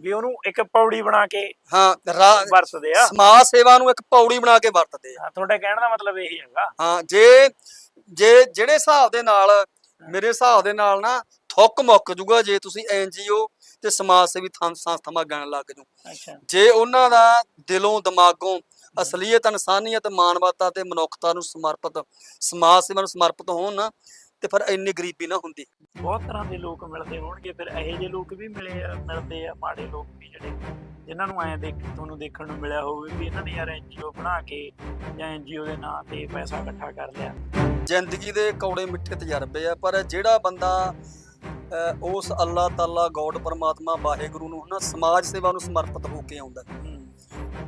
ਵੀ ਉਹਨੂੰ ਇੱਕ ਪੌੜੀ ਬਣਾ ਕੇ ਹਾਂ ਰਾ- ਵਰਤਦੇ ਆ। ਸਮਾਜ ਸੇਵਾ ਨੂੰ ਇੱਕ ਪੌੜੀ ਬਣਾ ਕੇ ਵਰਤਦੇ ਆ। ਹਾਂ, ਤੁਹਾਡੇ ਕਹਿਣ ਦਾ ਮਤਲਬ ਇਹੀ ਹੈਗਾ। ਹਾਂ ਜੇ ਜੇ ਜਿਹੜੇ ਹਿਸਾਬ ਦੇ ਨਾਲ ਮੇਰੇ ਹਿਸਾਬ ਦੇ ਨਾਲ ਨਾ ਥੁੱਕ ਮੁੱਕ ਜੂਗਾ ਜੇ ਤੁਸੀਂ ਐਨਜੀਓ ਤੇ ਸਮਾਜ ਸੇਵੀ ਥਾਂ ਸੰਸਥਾਵਾਂ ਗਣ ਲੱਗ ਜੂ ਅੱਛਾ। ਜੇ ਉਹਨਾਂ ਦਾ ਦਿਲੋਂ ਦਿਮਾਗੋਂ ਅਸਲੀਅਤ ਇਨਸਾਨੀਅਤ ਮਾਨਵਤਾ ਤੇ ਮਨੁੱਖਤਾ ਨੂੰ ਸਮਰਪਿਤ ਸਮਾਜ ਸੇਵਾ ਨੂੰ ਸਮਰਪਿਤ ਹੋਣ ਨਾ ਤੇ ਫਿਰ ਇੰਨੀ ਗਰੀਬੀ ਨਾ ਹੁੰਦੀ। ਬਹੁਤ ਤਰ੍ਹਾਂ ਦੇ ਲੋਕ ਮਿਲਦੇ ਹੋਣਗੇ ਫਿਰ ਇਹੋ ਜਿਹੇ ਲੋਕ ਵੀ ਮਿਲੇ ਆ ਮਿਲਦੇ ਆ ਮਾੜੇ ਲੋਕ ਵੀ ਜਿਹੜੇ ਜਿਨ੍ਹਾਂ ਨੂੰ ਐਂ ਦੇਖ ਤੁਹਾਨੂੰ ਦੇਖਣ ਨੂੰ ਮਿਲਿਆ ਹੋਵੇ ਵੀ ਇਹਨਾਂ ਨੇ ਯਾਰ ਐਨਜੀਓ ਬਣਾ ਕੇ ਜਾਂ ਐਨਜੀਓ ਦੇ ਨਾਂ ਤੇ ਪੈਸਾ ਇਕੱਠਾ ਕਰ ਲਿਆ। ਜ਼ਿੰਦਗੀ ਦੇ ਕੌੜੇ ਮਿੱਠੇ ਤਜਰਬੇ ਆ ਪਰ ਜਿਹੜਾ ਬੰਦਾ ਉਸ ਅੱਲਾਹ ਤਾਲਾ ਗੋਡ ਪਰਮਾਤਮਾ ਵਾਹਿਗੁਰੂ ਨੂੰ ਹਨਾ ਸਮਾਜ ਸੇਵਾ ਨੂੰ ਸਮਰਪਿਤ ਹੋ ਕੇ ਆਉਂਦਾ।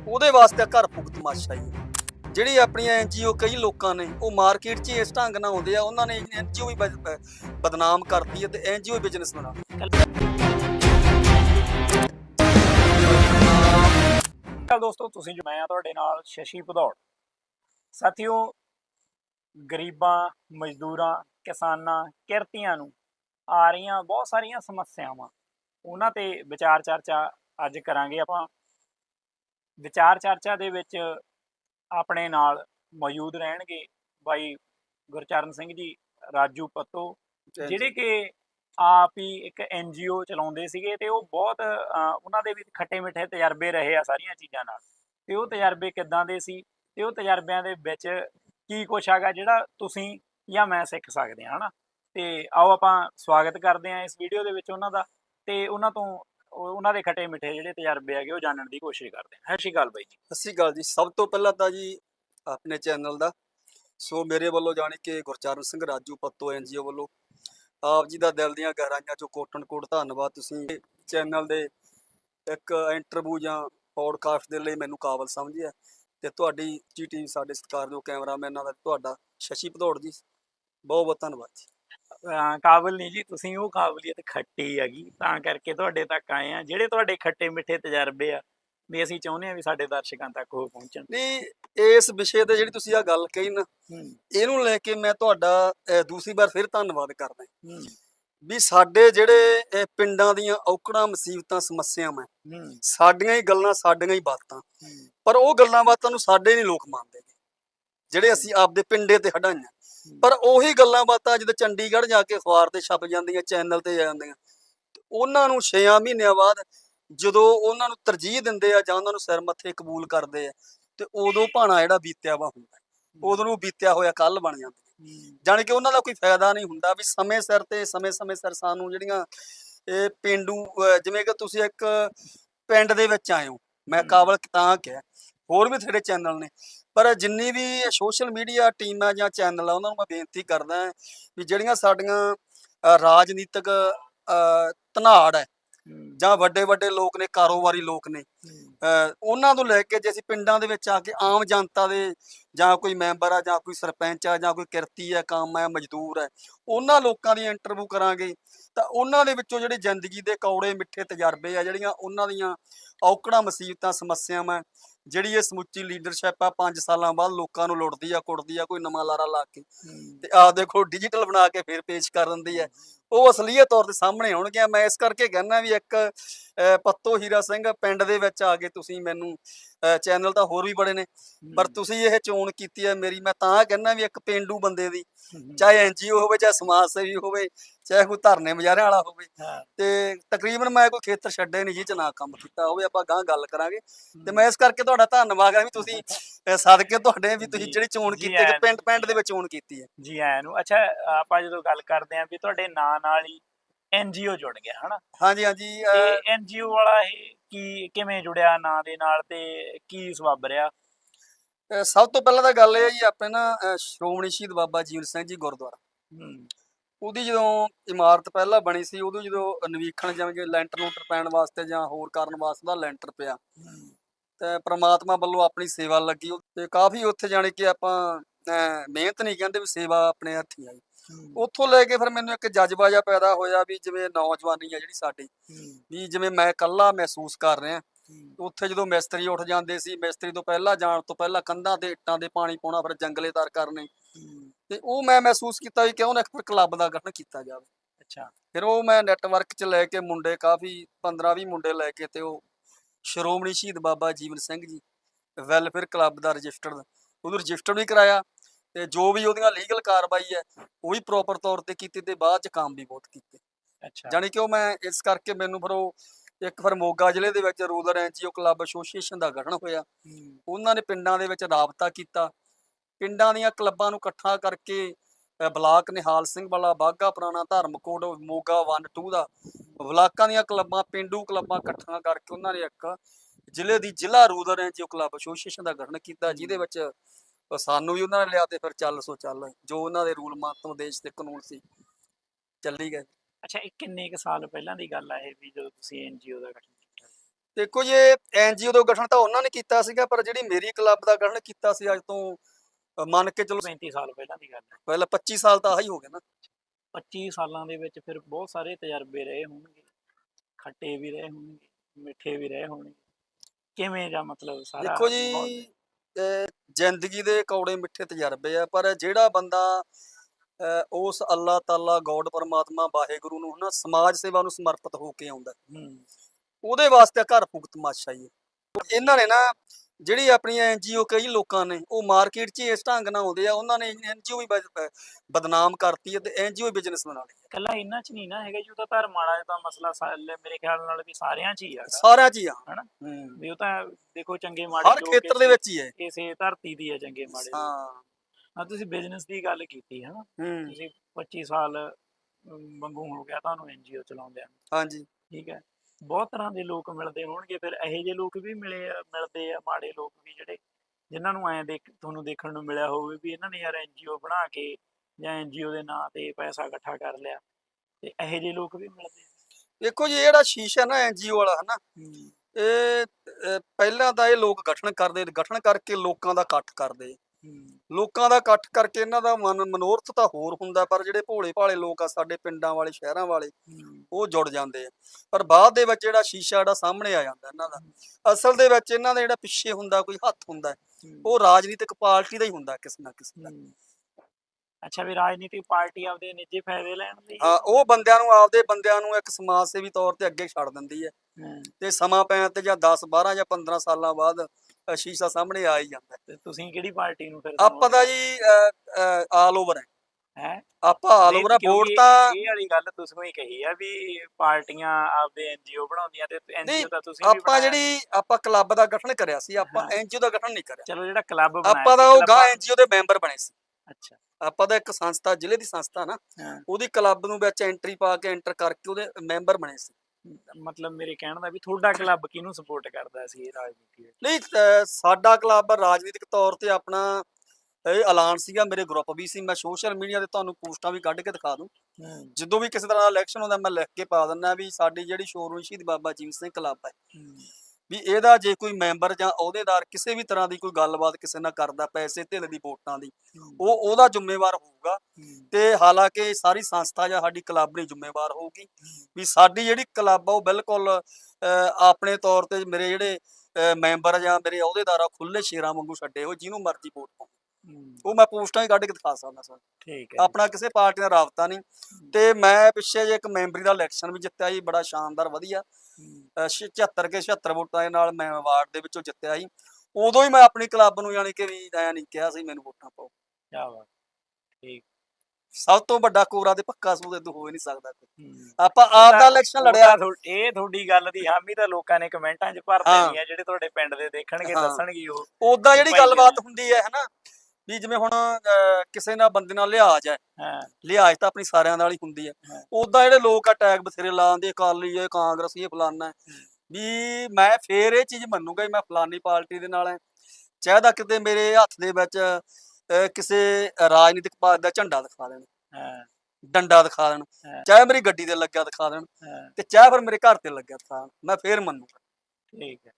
ਉਹਦੇ ਵਾਸਤੇ ਘਰ ਫੁਕ ਤਮਾਸ਼ਾ ਹੀ ਹੈ। ਜਿਹੜੀ ਆਪਣੀਆਂ ਐਨਜੀਓ ਕਈ ਲੋਕਾਂ ਨੇ, ਉਹ ਮਾਰਕੀਟ 'ਚ ਇਸ ਢੰਗ ਨਾਲ ਆਉਂਦੇ ਆ, ਉਹਨਾਂ ਨੇ ਐਨਜੀਓ ਵੀ ਬਦਨਾਮ ਕਰਤੀ ਹੈ ਤੇ ਐਨਜੀਓ ਬਿਜ਼ਨਸ ਬਣਾ ਕੱਲ ਦੋਸਤੋ, ਤੁਸੀਂ ਜੋ ਮੈਂ ਆ ਤੁਹਾਡੇ ਨਾਲ ਸ਼ਸ਼ੀ ਭਦੌੜ। ਸਾਥੀਓ, ਗਰੀਬਾਂ, ਮਜ਼ਦੂਰਾਂ, ਕਿਸਾਨਾਂ, ਕਿਰਤੀਆਂ ਨੂੰ ਆ ਰਹੀਆਂ ਬਹੁਤ ਸਾਰੀਆਂ ਸਮੱਸਿਆਵਾਂ, ਉਹਨਾਂ ਤੇ ਵਿਚਾਰ ਚਰਚਾ ਅੱਜ ਕਰਾਂਗੇ ਆਪਾਂ। ਵਿਚਾਰ ਚਰਚਾ ਦੇ ਵਿੱਚ ਆਪਣੇ ਨਾਲ ਮੌਜੂਦ ਰਹਿਣਗੇ ਬਾਈ ਗੁਰਚਰਨ ਸਿੰਘ ਜੀ ਰਾਜੂ ਪੱਤੋ ਜਿਹੜੇ ਕਿ ਆਪ ਹੀ ਇੱਕ ਐਨਜੀਓ ਚਲਾਉਂਦੇ ਸੀਗੇ ਤੇ ਉਹ ਬਹੁਤ ਉਹਨਾਂ ਦੇ ਵੀ ਖੱਟੇ ਮਿੱਠੇ ਤਜਰਬੇ ਰਹੇ ਆ ਸਾਰੀਆਂ ਚੀਜ਼ਾਂ ਨਾਲ। ਤੇ ਉਹ ਤਜਰਬੇ ਕਿੱਦਾਂ ਦੇ ਸੀ ਤੇ ਉਹ ਤਜਰਬਿਆਂ ਦੇ ਵਿੱਚ ਕੀ ਕੁਛ ਹੈਗਾ ਜਿਹੜਾ ਤੁਸੀਂ ਜਾਂ ਮੈਂ ਸਿੱਖ ਸਕਦੇ ਹਾਂ ਹਨਾ? ਤੇ ਆਓ ਆਪਾਂ ਸਵਾਗਤ ਕਰਦੇ ਹਾਂ ਇਸ ਵੀਡੀਓ ਦੇ ਵਿੱਚ ਉਹਨਾਂ ਦਾ ਤੇ ਉਹਨਾਂ ਤੋਂ ਉਹਨਾਂ ਦੇ ਖੱਟੇ ਮਿੱਠੇ ਜਿਹੜੇ ਤਜਰਬੇ ਹੈਗੇ ਉਹ ਜਾਣਨ ਦੀ ਕੋਸ਼ਿਸ਼ ਕਰਦੇ ਹਾਂ। ਸਤਿ ਸ਼੍ਰੀ ਅਕਾਲ ਬਾਈ ਜੀ। ਸਤਿ ਸ਼੍ਰੀ ਅਕਾਲ ਜੀ। ਸਭ ਤੋਂ ਪਹਿਲਾਂ ਤਾਂ ਜੀ ਆਪਣੇ ਚੈਨਲ ਦਾ। ਸੋ ਮੇਰੇ ਵੱਲੋਂ ਜਾਣੀ ਕਿ ਗੁਰਚਰਨ ਸਿੰਘ ਰਾਜੂ ਪੱਤੋ ਐਨਜੀਓ ਵੱਲੋਂ ਆਪ ਜੀ ਦਾ ਦਿਲ ਦੀਆਂ ਗਹਿਰਾਈਆਂ ਚੋਂ ਕੋਟਨ ਕੋਟ ਧੰਨਵਾਦ। ਤੁਸੀਂ ਚੈਨਲ ਦੇ ਇੱਕ ਇੰਟਰਵਿਊ ਜਾਂ ਪੌਡਕਾਸਟ ਦੇ ਲਈ ਮੈਨੂੰ ਕਾਬਲ ਸਮਝਿਆ। ਤੇ ਤੁਹਾਡੀ ਜੀ ਟੀਮ ਸਾਡੇ ਸਤਿਕਾਰਯੋਗ ਕੈਮਰਾਮੈਨਾਂ ਦਾ ਤੁਹਾਡਾ ਸ਼ਸ਼ੀ ਭਦੌੜ ਜੀ। ਬਹੁਤ ਬਹੁਤ ਧੰਨਵਾਦ ਜੀ। ਕਾਬਲ ਨਹੀਂ ਜੀ ਤੁਸੀਂ ਉਹ ਕਾਬਲੀਅਤ ਖੱਟੀ ਹੈਗੀ ਤਾਂ ਕਰਕੇ ਤੁਹਾਡੇ ਤੱਕ ਆਏ ਆ ਜਿਹੜੇ ਤੁਹਾਡੇ ਖੱਟੇ ਮਿੱਠੇ ਤਜਰਬੇ ਆ ਵੀ ਅਸੀਂ ਚਾਹੁੰਦੇ ਆ ਵੀ ਸਾਡੇ ਦਰਸ਼ਕਾਂ ਤੱਕ ਉਹ ਪਹੁੰਚਣ। ਨਹੀਂ ਇਸ ਵਿਸ਼ੇ ਤੇ ਜਿਹੜੀ ਤੁਸੀਂ ਆ ਗੱਲ ਕਹੀ ਨਾ ਇਹਨੂੰ ਲੈ ਕੇ ਮੈਂ ਤੁਹਾਡਾ ਦੂਸਰੀ ਵਾਰ ਫਿਰ ਧੰਨਵਾਦ ਕਰਦਾ। ਵੀ ਸਾਡੇ ਜਿਹੜੇ ਪਿੰਡਾਂ ਦੀਆਂ ਔਕੜਾਂ ਮੁਸੀਬਤਾਂ ਸਮੱਸਿਆਵਾਂ ਸਾਡੀਆਂ ਹੀ ਗੱਲਾਂ ਸਾਡੀਆਂ ਹੀ ਬਾਤਾਂ। ਪਰ ਉਹ ਗੱਲਾਂ ਬਾਤਾਂ ਨੂੰ ਸਾਡੇ ਨਹੀਂ ਲੋਕ ਮੰਨਦੇ। ਜਿਹੜੇ ਅਸੀਂ ਆਪਦੇ ਪਿੰਡੇ ਤੇ ਹਟਾਈਆਂ। ਪਰ ਉਹੀ ਗੱਲਾਂ ਬਾਤਾਂ ਜਦੋਂ ਚੰਡੀਗੜ੍ਹ ਜਾ ਕੇ ਅਖਬਾਰ ਤੇ ਛਪ ਜਾਂਦੀਆਂ ਚੈਨਲ ਤੇ ਆ ਜਾਂਦੀਆਂ ਉਹਨਾਂ ਨੂੰ 6 ਮਹੀਨਿਆਂ ਬਾਅਦ ਜਦੋਂ ਉਹਨਾਂ ਨੂੰ ਤਰਜੀਹ ਦਿੰਦੇ ਆ ਜਾਂ ਉਹਨਾਂ ਨੂੰ ਸਿਰ ਮੱਥੇ ਕਬੂਲ ਕਰਦੇ ਆ ਤੇ ਉਦੋਂ ਭਾਣਾ ਜਿਹੜਾ ਬੀਤਿਆ ਵਾ ਹੁੰਦਾ। ਉਦੋਂ ਨੂੰ ਬੀਤਿਆ ਹੋਇਆ ਕੱਲ ਬਣ ਜਾਂਦਾ। ਜਾਣੀ ਕਿ ਉਹਨਾਂ ਦਾ ਕੋਈ ਫਾਇਦਾ ਨਹੀਂ ਹੁੰਦਾ ਵੀ ਸਮੇਂ ਸਿਰ ਤੇ ਸਮੇਂ-ਸਮੇਂ ਸਿਰ ਸਾਨੂੰ ਜਿਹੜੀਆਂ ਇਹ ਪਿੰਡੂ ਜਿਵੇਂ ਕਿ ਤੁਸੀਂ ਇੱਕ ਪਿੰਡ ਦੇ ਵਿੱਚ ਆਏ ਹੋ ਮੈਂ। ਕਾਬਲ ਤਾਂ ਕਿਹਾ ਹੋਰ ਵੀ ਤੁਹਾਡੇ ਚੈਨਲ ਨੇ। ਪਰ ਜਿੰਨੀ ਵੀ ਸੋਸ਼ਲ ਮੀਡੀਆ ਟੀਮ ਆ ਜਾਂ ਚੈਨਲ ਆ ਉਹਨਾਂ ਨੂੰ ਮੈਂ ਬੇਨਤੀ ਕਰਦਾ ਵੀ ਜਿਹੜੀਆਂ ਸਾਡੀਆਂ ਰਾਜਨੀਤਿਕ ਧਨਾੜ ਹੈ ਜਾਂ ਵੱਡੇ ਵੱਡੇ ਲੋਕ ਨੇ ਕਾਰੋਬਾਰੀ ਲੋਕ ਨੇ ਉਹਨਾਂ ਤੋਂ ਲੈ ਕੇ ਜੇ ਅਸੀਂ ਪਿੰਡਾਂ ਦੇ ਵਿੱਚ ਆ ਕੇ ਆਮ ਜਨਤਾ ਦੇ ਜਾਂ ਕੋਈ ਮੈਂਬਰ ਆ ਜਾਂ ਕੋਈ ਸਰਪੰਚ ਆ ਜਾਂ ਕੋਈ ਕਿਰਤੀ ਆ ਕੰਮ ਆ ਮਜ਼ਦੂਰ ਆ ਉਹਨਾਂ ਲੋਕਾਂ ਦੀ ਇੰਟਰਵਿਊ ਕਰਾਂਗੇ ਤਾਂ ਉਹਨਾਂ ਦੇ ਵਿੱਚੋਂ ਜਿਹੜੇ ਜ਼ਿੰਦਗੀ ਦੇ ਕੌੜੇ ਮਿੱਠੇ ਤਜਰਬੇ ਆ ਜਿਹੜੀਆਂ ਉਹਨਾਂ ਦੀਆਂ ਔਕੜਾਂ ਮੁਸੀਬਤਾਂ ਸਮੱਸਿਆਵਾਂ ਜਿਹੜੀ ਇਹ ਸਮੁੱਚੀ ਲੀਡਰਸ਼ਿਪ ਆ 5 ਸਾਲਾਂ ਬਾਅਦ ਲੋਕਾਂ ਨੂੰ ਲੁੱਟਦੀ ਆ ਕੁੱਟਦੀ ਆ ਕੋਈ ਨਵਾਂ ਲਾਰਾ ਲਾ ਕੇ ਤੇ ਆਪ ਦੇਖੋ ਡਿਜੀਟਲ ਬਣਾ ਕੇ ਫਿਰ ਪੇਸ਼ ਕਰ ਦਿੰਦੀ ਹੈ। ਉਹ ਅਸਲੀਅਤ ਤੌਰ ਤੇ ਸਾਹਮਣੇ ਆਉਣਗੇ। ਮੈਂ ਇਸ ਕਰਕੇ ਕਹਿੰਦਾ ਵੀ ਇੱਕ ਪੱਤੋ ਹੀਰਾ ਸਿੰਘ ਪਿੰਡ ਦੇ ਵਿੱਚ ਆ ਕੇ ਤੁਸੀਂ ਮੈਨੂੰ ਚੈਨਲ ਤਾਂ ਹੋਰ ਵੀ ਬੜੇ ਨੇ ਪਰ ਤੁਸੀਂ ਇਹ ਚੋਣ ਕੀਤੀ ਹੈ ਮੇਰੀ। ਮੈਂ ਤਾਂ ਕਹਿੰਦਾ ਵੀ ਇੱਕ ਪਿੰਡੂ ਬੰਦੇ ਦੀ ਚਾਹੇ ਐਨਜੀਓ ਹੋਵੇ ਚਾਹੇ ਸਮਾਜ ਸੇਵੀ ਹੋਵੇ ਚਾਹੇ ਕੋਈ ਧਰਨੇ ਮੁਜ਼ਾਹਰਿਆਂ ਵਾਲਾ ਹੋਵੇ। ਤੇ ਤਕਰੀਬਨ ਮੈਂ ਕੋਈ ਖੇਤਰ ਛੱਡੇ ਨਹੀਂ ਜੀ ਚ ਨਾ ਕੰਮ ਕੀਤਾ ਹੋਵੇ ਆਪਾਂ ਗਾਂ ਗੱਲ ਕਰਾਂਗੇ। ਤੇ ਮੈਂ ਇਸ ਕਰਕੇ ਤੁਹਾਡਾ ਧੰਨਵਾਦ ਹੈ ਵੀ ਤੁਸੀਂ ਸਦਕੇ ਤੁਹਾਡੇ ਵੀ ਤੁਸੀਂ ਜਿਹੜੀ ਚੋਣ ਕੀਤੀ ਕਿ ਪਿੰਡ ਪਿੰਡ ਦੇ ਵਿੱਚ ਚੋਣ ਕੀਤੀ ਹੈ। ਜੀ ਆਇਆਂ ਨੂੰ ਅੱਛਾ ਆਪਾਂ ਜਦੋਂ ਗੱਲ ਕਰਦੇ ਆਂ ਵੀ ਤੁਹਾਡੇ ਨਾਂ ਨਾਲ ਹੀ ਐਨਜੀਓ ਜੁੜ ਗਿਆ ਹਨਾ? ਹਾਂਜੀ ਹਾਂਜੀ ਤੇ ਐਨਜੀਓ ਵਾਲਾ ਇਹ ਕੀ ਕਿਵੇਂ ਜੁੜਿਆ ਨਾਂ ਦੇ ਨਾਲ ਤੇ ਕੀ ਸਬੱਬ ਰਿਹਾ? ਸਭ ਤੋਂ ਪਹਿਲਾਂ ਤਾਂ ਗੱਲ ਇਹ ਹੈ ਜੀ ਆਪਣੇ ਨਾ ਸ਼੍ਰੋਮਣੀ ਸ਼ਹੀਦ ਬਾਬਾ ਜੀਵਨ ਸਿੰਘ ਜੀ ਗੁਰਦੁਆਰਾ। ਉਹਦੀ ਜਦੋਂ ਇਮਾਰਤ ਪਹਿਲਾਂ ਬਣੀ ਸੀ ਉਦੋਂ ਜਦੋਂ ਨਵੀਖਣ ਜਿਵੇਂ ਕਿ ਲੈਂਟਰ ਲੂੰਟਰ ਪੈਣ ਵਾਸਤੇ ਜਾਂ ਹੋਰ ਕਾਰਨ ਵਾਸਤੇ ਦਾ ਲੈਂਟਰ ਪਿਆ। ਤੇ ਪ੍ਰਮਾਤਮਾ ਵੱਲੋਂ ਆਪਣੀ ਸੇਵਾ ਲੱਗੀ ਤੇ ਕਾਫੀ ਉੱਥੇ ਜਾਣੀ ਕਿ ਆਪਾਂ ਮਿਹਨਤ ਨਹੀਂ ਕਹਿੰਦੇ ਵੀ ਸੇਵਾ ਆਪਣੇ ਹੱਥੀਂ ਆਈ। ਉੱਥੋਂ ਲੈ ਕੇ ਫਿਰ ਮੈਨੂੰ ਇੱਕ ਜਜ਼ਬਾ ਜਿਹਾ ਪੈਦਾ ਹੋਇਆ ਵੀ ਜਿਵੇਂ ਨੌਜਵਾਨੀ ਆ ਜਿਹੜੀ ਸਾਡੀ ਵੀ ਜਿਵੇਂ ਮੈਂ ਇਕੱਲਾ ਮਹਿਸੂਸ ਕਰ ਰਿਹਾ। ਉੱਥੇ ਜਦੋਂ ਮਿਸਤਰੀ ਉੱਠ ਜਾਂਦੇ ਸੀ ਮਿਸਤਰੀ ਤੋਂ ਪਹਿਲਾਂ ਜਾਣ ਤੋਂ ਪਹਿਲਾਂ ਕੰਧਾਂ ਤੇ ਇੱਟਾਂ ਦੇ ਪਾਣੀ ਪਾਉਣਾ ਫਿਰ ਜੰਗਲੇਦਾਰ ਕਰਨੇ। ਤੇ ਉਹ ਮੈਂ ਮਹਿਸੂਸ ਕੀਤਾ ਵੀ ਕਿਉਂ ਨਾ ਇੱਕ ਫਿਰ ਕਲੱਬ ਦਾ ਗਠਨ ਕੀਤਾ ਜਾਵੇ। ਅੱਛਾ। ਫਿਰ ਉਹ ਮੈਂ ਨੈਟਵਰਕ 'ਚ ਲੈ ਕੇ ਮੁੰਡੇ ਕਾਫੀ 15-20 ਮੁੰਡੇ ਲੈ ਕੇ ਤੇ ਉਹ ਸ਼੍ਰੋਮਣੀ ਸ਼ਹੀਦ ਬਾਬਾ ਜੀਵਨ ਸਿੰਘ ਜੀ ਵੈਲਫੇਅਰ ਕਲੱਬ ਦਾ ਰਜਿਸਟਰਡ ਉਹਨੂੰ ਰਜਿਸਟਰ ਵੀ ਕਰਾਇਆ। ਤੇ ਜੋ ਵੀ ਉਹਦੀਆਂ ਲੀਗਲ ਕਾਰਵਾਈ ਹੈ ਉਹ ਵੀ ਪ੍ਰੋਪਰ ਤੌਰ ਤੇ ਕੀਤੀ ਤੇ ਬਾਅਦ 'ਚ ਕੰਮ ਵੀ ਬਹੁਤ ਕੀਤੇ। ਅੱਛਾ। ਜਾਣੀ ਕਿ ਉਹ ਮੈਂ ਇਸ ਕਰਕੇ ਮੈਨੂੰ ਫਿਰ ਉਹ ਇੱਕ ਫਿਰ ਮੋਗਾ ਜ਼ਿਲ੍ਹੇ ਦੇ ਵਿੱਚ ਰੂਰਲ ਐਨਜੀਓ ਕਲੱਬ ਐਸੋਸੀਏਸ਼ਨ ਦਾ ਗਠਨ ਹੋਇਆ। ਉਹਨਾਂ ਨੇ ਪਿੰਡਾਂ ਦੇ ਵਿੱਚ ਰਾਬਤਾ ਕੀਤਾ। ਪਿੰਡਾਂ ਦੀਆਂ ਕਲੱਬਾਂ ਨੂੰ ਇਕੱਠਾ ਕਰਕੇ ਬਲਾਕ ਨਿਹਾਲ ਸਿੰਘ ਵਾਲਾ ਬਾਗਾ ਪੁਰਾਣਾ ਧਰਮਕੋਟ ਮੋਗਾ 1 2 ਦਾ ਬਲਾਕਾਂ ਦੀਆਂ ਕਲੱਬਾਂ ਪਿੰਡੂ ਕਲੱਬਾਂ ਇਕੱਠੀਆਂ ਕਰਕੇ ਉਹਨਾਂ ਨੇ ਇੱਕ ਜ਼ਿਲ੍ਹੇ ਦੀ ਜ਼ਿਲ੍ਹਾ ਰੂਰਲ ਐਨਜੀਓ ਕਲੱਬ ਐਸੋਸੀਏਸ਼ਨ ਦਾ ਗਠਨ ਕੀਤਾ ਜਿਹਦੇ ਵਿੱਚ ਅ, ਸਾਨੂੰ ਵੀ ਉਹਨਾਂ ਨੇ ਲਿਆ ਤੇ ਫਿਰ ਚੱਲ ਸੋ ਚੱਲ ਜੋ ਉਹਨਾਂ ਦੇ ਰੂਲ ਮਾਤਮ ਦੇਸ਼ ਤੇ ਕਾਨੂੰਨ ਸੀ ਚੱਲੀ ਗਏ। ਅੱਛਾ ਇਹ ਕਿੰਨੇ ਕੁ ਸਾਲ ਪਹਿਲਾਂ ਦੀ ਗੱਲ ਆ ਇਹ ਵੀ ਜਦੋਂ ਤੁਸੀਂ ਐਨਜੀਓ ਦਾ ਗਠਨ ਕੀਤਾ? ਦੇਖੋ ਜੀ ਐਨਜੀਓ ਦਾ ਗਠਨ ਤਾਂ ਉਹਨਾਂ ਨੇ ਕੀਤਾ ਸੀਗਾ ਪਰ ਜਿਹੜੀ ਮੇਰੀ ਕਲੱਬ ਦਾ ਗਠਨ ਕੀਤਾ ਸੀ ਅੱਜ ਤੋਂ ਮੰਨ ਕੇ ਚਲੋ 35 ਸਾਲ ਪਹਿਲਾਂ ਦੀ ਗੱਲ ਹੈ ਪਹਿਲਾਂ 25 ਸਾਲ ਤਾਂ ਆਹੀ ਹੋ ਗਏ ਨਾ। 25 ਸਾਲਾਂ ਦੇ ਵਿੱਚ ਫਿਰ ਬਹੁਤ ਸਾਰੇ ਤਜਰਬੇ ਰਹੇ ਹੋਣਗੇ ਖੱਟੇ ਵੀ ਰਹੇ ਹੋਣਗੇ ਮਿੱਠੇ ਵੀ ਰਹੇ ਹੋਣਗੇ। ਕਿਵੇਂ ਜਾਂ ਮਤਲਬ ਸਾਰਾ ਦੇਖੋ ਜੀ ਅਹ ਜ਼ਿੰਦਗੀ ਦੇ ਕੌੜੇ ਮਿੱਠੇ ਤਜਰਬੇ ਆ ਪਰ ਜਿਹੜਾ ਬੰਦਾ ਉਸ ਅੱਲਾਹ ਤਾਲਾ ਗੋਡ ਪਰਮਾਤਮਾ ਵਾਹਿਗੁਰੂ ਨੂੰ ਹਨਾ ਸਮਾਜ ਸੇਵਾ ਨੂੰ ਸਮਰਪਿਤ ਹੋ ਕੇ ਆਉਂਦਾ। ਉਹਦੇ ਵਾਸਤੇ ਘਰ ਫੂਕ ਤਮਾਸ਼ਾ ਹੀ ਹੈ ਇਹਨਾਂ ਨੇ ਨਾ ਜਿਹੜੀ ਆਪਣੀਆਂ ਐਨਜੀਓ ਕਈ ਲੋਕਾਂ ਨੇ ਉਹ ਮਾਰਕੀਟ 'ਚ ਇਸ ਢੰਗ ਨਾਲ ਆਉਂਦੇ ਆ ਉਹਨਾਂ ਨੇ ਐਨਜੀਓ ਵੀ ਬਦ- ਬਦਨਾਮ ਕਰਤੀ ਹੈ ਤੇ ਐਨਜੀਓ ਬਿਜ਼ਨਸ ਬਣਾ ਲਿਆ ਕੱਲਾ ਇੰਨਾ ਚ ਨਹੀਂ ਨਾ ਹੈਗਾ ਜੀ ਉਹ ਤਾਂ ਧਰਮ ਵਾਲਾ ਦਾ ਮਸਲਾ ਸਾ- ਮੇਰੇ ਖਿਆਲ ਨਾਲ ਵੀ ਸਾਰਿਆਂ ਚ ਹੀ ਹੈਗਾ। ਸਾਰਿਆਂ 'ਚ ਹੀ ਆ। ਹਨਾ? ਹੂੰ। ਵੀ ਉਹ ਤਾਂ ਦੇਖੋ ਚੰਗੇ ਮਾੜੇ ਹਰ ਖੇਤਰ ਦੇ ਵਿੱਚ ਹੀ ਹੈ। ਇਸੇ ਧਰਤੀ ਦੀ ਹੈ ਚੰਗੇ ਮਾੜੇ ਲੋਕ। ਹਾਂ। ਹਾਂ ਤੁਸੀਂ ਬਿਜ਼ਨਸ ਦੀ ਗੱਲ ਕੀਤੀ ਹੈ ਨਾ ਹੂੰ। ਤੁਸੀਂ 25 ਸਾਲ ਅਮ, ਵਾਂਗੂ ਹੋ ਗਿਆ ਤੁਹਾਨੂੰ ਐਨਜੀਓ ਚਲਾਉਂਦਿਆਂ। ਨੂੰ, ਹਾਂਜੀ। ਠੀਕ ਹੈ। ਬਹੁਤ ਤਰ੍ਹਾਂ ਦੇ ਲੋਕ ਮਿਲਦੇ ਹੋਣਗੇ ਫਿਰ ਇਹੋ ਜਿਹੇ ਲੋਕ ਵੀ ਮਿਲੇ ਆ- ਮਿਲਦੇ ਆ ਮਾੜੇ ਲੋਕ ਵੀ ਜਿਹੜੇ ਜਿਨ੍ਹਾਂ ਨੂੰ ਐਂ ਦੇਖ ਤੁਹਾਨੂੰ ਦੇਖਣ ਨੂੰ ਮਿਲਿਆ ਹੋਵੇ ਵੀ ਇਹਨਾਂ ਨੇ ਯਾਰ ਐਨਜੀਓ ਬਣਾ ਕੇ ਜਾਂ ਐਨਜੀਓ ਦੇ ਨਾਂ ਤੇ ਪੈਸਾ ਇਕੱਠਾ ਕਰ ਲਿਆ ਤੇ ਇਹੋ ਜਿਹੇ ਲੋਕ ਵੀ ਮਿਲਦੇ ਆ। ਦੇਖੋ ਜੀ ਇਹ ਜਿਹੜਾ ਸ਼ੀਸ਼ਾ ਨਾ ਐਨਜੀਓ ਵਾਲਾ ਹਨਾ ਇਹ ਪਹਿਲਾਂ ਤਾਂ ਇਹ ਲੋਕ ਗਠਨ ਕਰਦੇ ਗਠਨ ਕਰਕੇ ਲੋਕਾਂ ਦਾ ਇਕੱਠ ਕਰਦੇ। ਲੋਕਾਂ ਦਾ ਇਕੱਠ ਕਰਕੇ ਇਹਨਾਂ ਦਾ ਮਨ ਮਨੋਰਥ ਤਾਂ ਹੋਰ ਹੁੰਦਾ ਪਰ ਜਿਹੜੇ ਭੋਲੇ ਭਾਲੇ ਲੋਕ ਆ ਸਾਡੇ ਪਿੰਡਾਂ ਵਾਲੇ ਸ਼ਹਿਰਾਂ ਵਾਲੇ ਉਹ ਜੁੜ ਜਾਂਦੇ ਆ। ਪਰ ਬਾਅਦ ਦੇ ਵਿੱਚ ਜਿਹੜਾ ਸ਼ੀਸ਼ਾ ਜਿਹੜਾ ਸਾਹਮਣੇ ਆ ਜਾਂਦਾ ਇਹਨਾਂ ਦਾ ਅਸਲ ਦੇ ਵਿੱਚ ਇਹਨਾਂ ਦਾ ਜਿਹੜਾ ਪਿੱਛੇ ਹੁੰਦਾ ਕੋਈ ਹੱਥ ਹੁੰਦਾ ਉਹ ਰਾਜਨੀਤਿਕ ਪਾਰਟੀ ਦਾ ਹੀ ਹੁੰਦਾ ਕਿਸੇ ਨਾ ਕਿਸੇ ਦਾ। ਅੱਛਾ ਵੀ ਰਾਜਨੀਤਿਕ ਪਾਰਟੀ ਆਪਦੇ ਨਿੱਜੀ ਫਾਇਦੇ ਲੈਣ ਲਈ ਹਾਂ ਉਹ ਬੰਦਿਆਂ ਨੂੰ ਆਪਦੇ ਬੰਦਿਆਂ ਨੂੰ ਇੱਕ ਸਮਾਜ ਸੇਵੀ ਤੌਰ ਤੇ ਅੱਗੇ ਛੱਡ ਦਿੰਦੀ ਹੈ। ਤੇ ਸਮਾਂ ਪੈਣ ਤੇ ਜਾਂ 10 12 ਜਾਂ 15 ਸਾਲਾਂ ਬਾਅਦ ਸ਼ੀਸ਼ਾ ਸਾਹਮਣੇ ਆ ਹੀ ਜਾਂਦਾ। ਤੇ ਤੁਸੀਂ ਕਿਹੜੀ ਪਾਰਟੀ ਨੂੰ ਫਿਰ ਆਪਾਂ ਦਾ ਜੀ ਆਲ ਓਵਰ ਹੈ। ਹੈ? ਆਪਾਂ ਆਲ ਓਵਰ ਵੋਟ ਤਾਂ ਇਹ ਵਾਲੀ ਗੱਲ ਤੁਸੀਂ ਹੀ ਕਹੀ ਆ ਵੀ ਪਾਰਟੀਆਂ ਆਪਦੇ ਐਨਜੀਓ ਬਣਾਉਂਦੀਆਂ ਤੇ ਐਨਜੀਓ ਤਾਂ ਤੁਸੀਂ ਵੀ ਆਪਾਂ। ਜਿਹੜੀ ਆਪਾਂ ਕਲੱਬ ਦਾ ਗਠਨ ਕਰਿਆ ਸੀ ਆਪਾਂ। ਐਨਜੀਓ ਦਾ ਗਠਨ ਨਹੀਂ ਕਰਿਆ। ਚਲੋ ਜਿਹੜਾ ਕਲੱਬ ਬਣਾਇਆ ਆਪਾਂ ਦਾ ਉਹ ਗਾਂ ਐਨਜੀਓ ਦੇ ਮੈਂਬਰ ਬਣੇ ਸੀ। ਅੱਛਾ। ਆਪਾਂ ਦਾ ਇੱਕ ਸੰਸਥਾ ਜ਼ਿਲ੍ਹੇ ਦੀ ਸੰਸਥਾ ਨਾ ਉਹਦੀ ਕਲੱਬ ਨੂੰ ਵਿੱਚ ਐਂਟਰੀ ਪਾ ਕੇ ਐਂਟਰ ਕਰਕੇ ਉਹਦੇ ਮੈਂਬਰ ਬਣੇ ਸੀ। ਮਤਲਬ ਮੇਰੇ ਕਹਿਣ ਦਾ ਵੀ ਤੁਹਾਡਾ ਕਲੱਬ ਕਿਹਨੂੰ ਸਪੋਰਟ ਕਰਦਾ ਸੀ ਇਹ ਰਾਜਨੀਤੀ ਨਹੀਂ ਸਾਡਾ ਕਲੱਬ ਰਾਜਨੀਤਿਕ ਤੌਰ ਤੇ ਆਪਣਾ ਇਹ ਐਲਾਨ ਸੀਗਾ ਮੇਰੇ ਗਰੁੱਪ ਵੀ ਸੀ ਮੈਂ ਸੋਸ਼ਲ ਮੀਡੀਆ ਤੇ ਤੁਹਾਨੂੰ ਪੋਸਟਾਂ ਵੀ ਕੱਢ ਕੇ ਦਿਖਾ ਦੂੰ। ਜਦੋਂ ਵੀ ਕਿਸੇ ਤਰ੍ਹਾਂ ਦਾ ਇਲੈਕਸ਼ਨ ਹੁੰਦਾ ਮੈਂ ਲਿਖ ਕੇ ਪਾ ਦਿੰਦਾ ਵੀ ਸਾਡੀ ਜਿਹੜੀ ਸ਼ੋਰੂਮ ਸ਼ਹੀਦ ਬਾਬਾ ਜੀਵਨ ਸਿੰਘ ਕਲੱਬ ਹੈ। ਵੀ ਇਹਦਾ ਜੇ ਕੋਈ ਮੈਂਬਰ ਜਾਂ ਅਹੁਦੇਦਾਰ ਕਿਸੇ ਵੀ ਤਰ੍ਹਾਂ ਦੀ ਕੋਈ ਗੱਲਬਾਤ ਕਿਸੇ ਨਾਲ ਕਰਦਾ ਪੈਸੇ ਧੇਲੇ ਦੀ ਵੋਟਾਂ ਦੀ ਉਹ ਉਹਦਾ ਜ਼ਿੰਮੇਵਾਰ ਹੋਊਗਾ। ਤੇ ਹਾਲਾਂਕਿ ਸਾਰੀ ਸੰਸਥਾ ਜਾਂ ਸਾਡੀ ਕਲੱਬ ਨਹੀਂ ਜ਼ਿੰਮੇਵਾਰ ਹੋਊਗੀ। ਵੀ ਸਾਡੀ ਜਿਹੜੀ ਕਲੱਬ ਆ ਉਹ ਬਿਲਕੁਲ ਆਪਣੇ ਤੌਰ ਤੇ ਮੇਰੇ ਜਿਹੜੇ ਮੈਂਬਰ ਜਾਂ ਮੇਰੇ ਅਹੁਦੇਦਾਰ ਆ ਖੁੱਲੇ ਸ਼ੇਰਾਂ ਵਾਂਗੂ ਛੱਡੇ ਹੋ ਜਿਹਨੂੰ ਮਰਜ਼ੀ ਵੋਟ ਪਾਓ ਉਹ ਮੈਂ ਪੋਸਟਾਂ ਹੀ ਕੱਢ ਕੇ ਦਿਖਾ ਸਕਦਾ ਸਰ। ਠੀਕ ਹੈ ਆਪਣਾ ਕਿਸੇ ਪਾਰਟੀ ਨਾਲ ਰਾਬਤਾ ਨਹੀਂ। ਤੇ ਮੈਂ ਪਿੱਛੇ ਜੇ ਇੱਕ ਮੈਂਬਰੀ ਦਾ ਇਲੈਕਸ਼ਨ ਵੀ ਜਿੱਤਿਆ ਜੀ ਬੜਾ ਸ਼ਾਨਦਾਰ ਵਧੀਆ। ਹੂੰ, ਅਹ, ਛੇ- 76 ਕੇ 76 ਵੋਟਾਂ ਦੇ ਨਾਲ ਮੈਂ ਵਾਰਡ ਦੇ ਵਿੱਚੋਂ ਜਿੱਤਿਆ ਸੀ ਉਦੋਂ ਹੀ ਮੈਂ ਆਪਣੀ ਕਲੱਬ ਨੂੰ ਯਾਨੀ ਕਿ ਵੀ ਐ ਨਹੀਂ ਕਿਹਾ ਸੀ ਮੈਨੂੰ ਵੋਟਾਂ ਪਾਓ। ਕਿਆ ਬਾਤ ਠੀਕ। ਸਭ ਤੋਂ ਵੱਡਾ ਕੋਰਾ ਤੇ ਪੱਕਾ ਸੂਦ ਇਦੋਂ ਹੋ ਹੀ ਨਹੀਂ ਸਕਦਾ ਆਪਾਂ ਆਪ ਦਾ ਇਲੈਕਸ਼ਨ ਲੜਿਆ। ਇਹ ਤੁਹਾਡੀ ਗੱਲ ਦੀ ਹਾਮੀ ਤਾਂ ਲੋਕਾਂ ਨੇ ਕਮੈਂਟਾਂ 'ਚ ਭਰ। ਦੇਣੀ ਆ ਜਿਹੜੇ ਤੁਹਾਡੇ ਪਿੰਡ ਦੇ ਦੇਖਣਗੇ। ਦੱਸਣਗੇ ਉਹ। ਉਦਾਂ ਜਿਹੜੀ ਗੱਲਬਾਤ ਹੁੰਦੀ ਹੈ ਹਨਾ? ਵੀ ਜਿਵੇਂ ਹੁਣ ਅਹ, ਕਿਸੇ ਨਾਲ ਬੰਦੇ ਨਾਲ ਲਿਹਾਜ਼ ਹੈ ਹਾਂ। ਲਿਹਾਜ਼ ਤਾਂ ਆਪਣੀ ਸਾਰਿਆਂ ਨਾਲ ਹੀ ਹੁੰਦੀ ਹੈ। ਹਾਂ। ਉਦਾਂ ਜਿਹੜੇ ਲੋਕ ਆ ਟੈਗ ਬਥੇਰੇ ਲਾਉਂਦੇ ਅਕਾਲੀ ਹੈ ਕਾਂਗਰਸੀ ਹੈ ਫਲਾਨਾ ਹੈ। ਵੀ ਮੈਂ ਫੇਰ ਇਹ ਚੀਜ਼ ਮੰਨੂਗਾ ਵੀ ਮੈਂ ਫਲਾਨੀ ਪਾਰਟੀ ਦੇ ਨਾਲ ਹੈ। ਚਾਹਦਾ ਕਿਤੇ ਮੇਰੇ ਹੱਥ ਦੇ ਵਿੱਚ ਅਹ, ਕਿਸੇ ਰਾਜਨੀਤਿਕ ਪਾਰਟੀ ਦਾ ਝੰਡਾ ਦਿਖਾ ਦੇਣ। ਹਾਂ। ਡੰਡਾ ਦਿਖਾ ਦੇਣ। ਹਾਂ। ਚਾਹੇ ਮੇਰੀ ਗੱਡੀ ਤੇ ਲੱਗਿਆ ਦਿਖਾ ਦੇਣ। ਹਾਂ। ਤੇ ਚਾਹੇ ਫਿਰ ਮੇਰੇ ਘਰ ਤੇ ਲੱਗਿਆ ਦਿਖਾ ਦੇਣ। ਮੈਂ ਫੇਰ ਮੰਨੂਗਾ। ਠੀਕ ਹੈ।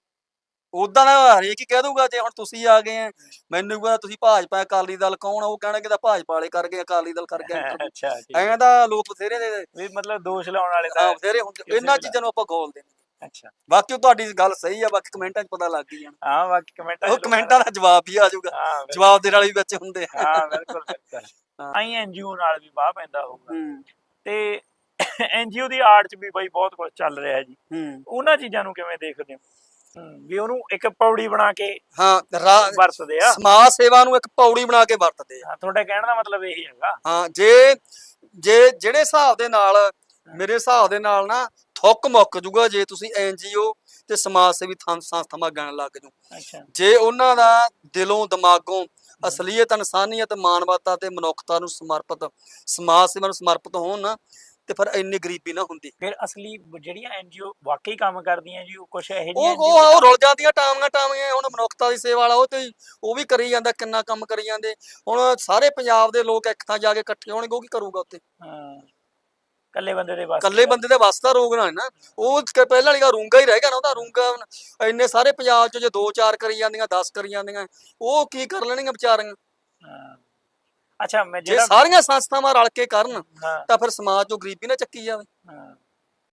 ਉਦਾਂ ਦਾ ਹਰੇਕ ਹੀ ਕਹਿ ਦੂਗਾ ਜੇ ਹੁਣ ਤੁਸੀਂ ਆ ਗਏ ਆ ਮੈਨੂੰ ਕਹਿੰਦਾ ਤੁਸੀਂ ਭਾਜਪਾ ਅਕਾਲੀ ਦਲ ਕੌਣ ਆ ਉਹ ਕਹਿਣਗੇ ਤਾਂ ਭਾਜਪਾ ਵਾਲੇ ਕਰ ਗਏ ਅਕਾਲੀ ਦਲ ਕਰ ਗਏ ਅੱਛਾ ਠੀਕ। ਐਂ ਦਾ ਲੋਕ ਬਥੇਰੇ ਦੇ ਵੀ ਮਤਲਬ ਦੋਸ਼ ਲਾਉਣ ਵਾਲੇ ਤਾਂ ਬਥੇਰੇ ਹੁੰਦੇ ਇਹਨਾਂ ਵੀ ਚੀਜ਼ਾਂ ਨੂੰ ਆਪਾਂ ਗੋਲਦੇ ਨੇ ਅੱਛਾ। ਬਾਕੀ ਤੁਹਾਡੀ ਗੱਲ ਸਹੀ ਆ ਬਾਕੀ ਕਮੈਂਟਾਂ 'ਚ ਪਤਾ ਲੱਗ ਹੀ ਜਾਣਾ। ਹਾਂ ਬਾਕੀ ਕਮੈਂਟਾਂ ਉਹ ਕਮੈਂਟਾਂ ਦਾ ਜਵਾਬ ਹੀ ਆ ਜਾਊਗਾ। ਜਵਾਬ ਦੇਣ ਵਾਲੇ ਵੀ ਵਿੱਚ ਹੁੰਦੇ ਆ। ਹਾਂ ਬਿਲਕੁਲ ਬਿਲਕੁਲ। ਆਈ ਐਨਜੀਓ ਨਾਲ ਵੀ ਬਾਹ ਪੈਂਦਾ ਹੋਊਗਾ। ਹੂੰ। ਤੇ ਐਨਜੀਓ ਦੀ ਆਰਟ 'ਚ ਵੀ ਬਾਈ ਬਹੁਤ ਕੁਝ ਚੱਲ ਰਿਹਾ ਜੀ। ਹੂੰ। ਉਹਨਾਂ ਚੀਜ਼ਾਂ ਨੂੰ ਕਿਵੇਂ ਦੇਖਦੇ ਹੋ? ਵੀ ਉਹਨੂੰ ਇੱਕ ਪੌੜੀ ਬਣਾ ਕੇ ਹਾਂ ਰਾ- ਵਰਤਦੇ ਆ। ਸਮਾਜ ਸੇਵਾ ਨੂੰ ਇੱਕ ਪੌੜੀ ਬਣਾ ਕੇ ਵਰਤਦੇ ਆ। ਹਾਂ, ਤੁਹਾਡੇ ਕਹਿਣ ਦਾ ਮਤਲਬ ਇਹੀ ਹੈਗਾ। ਹਾਂ ਜੇ ਜੇ ਜਿਹੜੇ ਹਿਸਾਬ ਦੇ ਨਾਲ ਮੇਰੇ ਹਿਸਾਬ ਦੇ ਨਾਲ ਨਾ ਥੁੱਕ ਮੁੱਕ ਜੂਗਾ ਜੇ ਤੁਸੀਂ ਐਨਜੀਓ ਤੇ ਸਮਾਜ ਸੇਵੀ ਥਾਂ ਸੰਸਥਾਵਾਂ ਗਣ ਲੱਗ ਜੂ। ਅੱਛਾ। ਜੇ ਉਹਨਾਂ ਦਾ ਦਿਲੋਂ ਦਿਮਾਗੋਂ ਅਸਲੀਅਤ ਇਨਸਾਨੀਅਤ ਮਾਨਵਤਾ ਤੇ ਮਨੁੱਖਤਾ ਨੂੰ ਸਮਰਪਿਤ ਸਮਾਜ ਸੇਵਾ ਨੂੰ ਸਮਰਪਿਤ ਹੋਣ ਨਾ ਤੇ ਫਿਰ ਇੰਨੀ ਗਰੀਬੀ ਨਾ ਹੁੰਦੀ। ਫਿਰ ਅਸਲੀ ਜਿਹੜੀਆਂ ਐਨਜੀਓ ਵਾਕਈ ਕੰਮ ਕਰਦੀਆਂ ਜੀ ਉਹ ਕੁਝ ਇਹੋ ਉਹ ਜਿਹੀਆਂ ਉਹ ਉਹ ਰੁਲ ਜਾਂਦੀਆਂ ਟਾਮੀਆਂ ਟਾਮੀਆਂ ਹੁਣ ਮਨੁੱਖਤਾ ਦੀ ਸੇਵਾ ਵਾਲਾ ਉਹ ਤੇ ਉਹ ਵੀ ਕਰੀ ਜਾਂਦਾ ਕਿੰਨਾ ਕੰਮ ਕਰੀ ਜਾਂਦੇ। ਹੁਣ ਸਾਰੇ ਪੰਜਾਬ ਦੇ ਲੋਕ ਇੱਕ ਥਾਂ ਜਾ ਕੇ ਇਕੱਠੇ ਹੋਣਗੇ ਉਹ ਕੀ ਕਰੂਗਾ ਉੱਥੇ? ਹਾਂ ਇਕੱਲੇ ਬੰਦੇ ਦੇ ਬਸ ਇਕੱਲੇ ਬੰਦੇ ਦੇ ਵੱਸ ਦਾ ਰੋਗ ਨਾ ਹੈ ਨਾ। ਉਹ ਪਹਿਲਾਂ ਵਾਲੀ ਰੂੰਗਾ ਹੀ ਰਹਿ ਗਿਆ ਨਾ ਉਹਦਾ ਰੂੰਗਾ ਇੰਨੇ ਸਾਰੇ ਪੰਜਾਬ ਚ ਜੇ ਦੋ ਚਾਰ ਕਰੀ ਜਾਂਦੀਆਂ 10 ਕਰੀ ਜਾਂਦੀਆਂ ਉਹ ਕੀ ਕਰ ਲੈਣਗੀਆਂ ਵਿਚਾਰੀਆਂ। ਹਾਂ। ਅੱਛਾ ਮੈਂ ਜੇ ਜਿਹੜਾ ਸਾਰੀਆਂ ਸੰਸਥਾਵਾਂ ਰਲ ਕੇ ਕਰਨ ਹਾਂ। ਤਾਂ ਫਿਰ ਸਮਾਜ ਚੋਂ ਗਰੀਬੀ ਨਾ ਚੱਕੀ ਜਾਵੇ। ਹਾਂ।